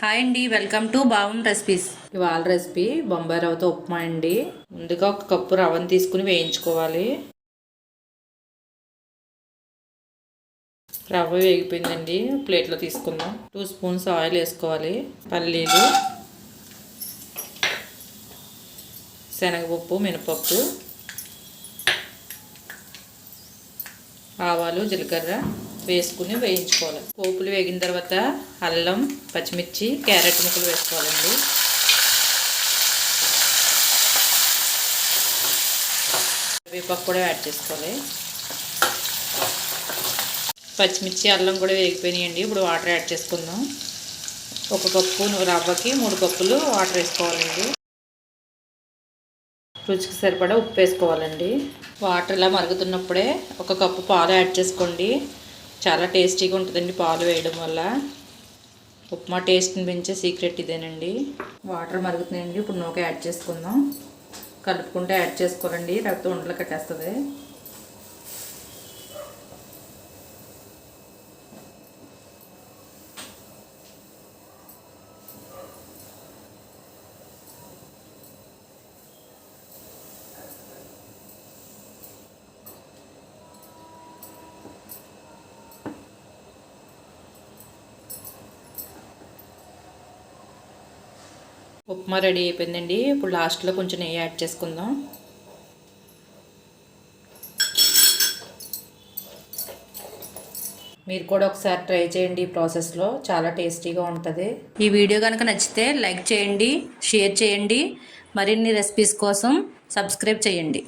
Hi అండి welcome to బావం recipes. ఇవాళ recipe Bombay రవ్వతో ఉప్మా అండి. ముందుగా ఒక కప్పు రవ్వను తీసుకుని వేయించుకోవాలి. రవ్వ వేగిపోయిందండి ప్లేట్లో తీసుకుందాం. టూ స్పూన్స్ ఆయిల్ వేసుకోవాలి పల్లీలు శనగపప్పు మినపప్పు ఆవాలు జీలకర్ర వేసుకుని వేయించుకోవాలి. పోపులు వేగిన తర్వాత అల్లం పచ్చిమిర్చి క్యారెట్ ముక్కలు వేసుకోవాలండి. కరివేపాకు కూడా యాడ్ చేసుకోవాలి. పచ్చిమిర్చి అల్లం కూడా వేగిపోయినాయండి. ఇప్పుడు వాటర్ యాడ్ చేసుకుందాం. ఒక కప్పు రవ్వకి మూడు కప్పులు వాటర్ వేసుకోవాలండి. రుచికి సరిపడా ఉప్పు వేసుకోవాలండి. వాటర్ ఇలా మరుగుతున్నప్పుడే ఒక కప్పు పాలు యాడ్ చేసుకోండి. చాలా టేస్టీగా ఉంటుందండి పాలు వేయడం వల్ల. ఉప్మా టేస్ట్ని పెంచే సీక్రెట్ ఇదేనండి. వాటర్ మరుగుతున్నాయండి. ఇప్పుడు నూక యాడ్ చేసుకుందాం. కలుపుకుంటే యాడ్ చేసుకోవాలండి. లేకపోతే ఉండలు కట్టేస్తుంది. ఉప్మా రెడీ అయిపోయిందండి. ఇప్పుడు లాస్ట్లో కొంచెం నెయ్యి యాడ్ చేసుకుందాం. మీరు కూడా ఒకసారి ట్రై చేయండి ఈ ప్రాసెస్లో. చాలా టేస్టీగా ఉంటుంది. ఈ వీడియో కనుక నచ్చితే లైక్ చేయండి షేర్ చేయండి. మరిన్ని రెసిపీస్ కోసం సబ్స్క్రైబ్ చేయండి.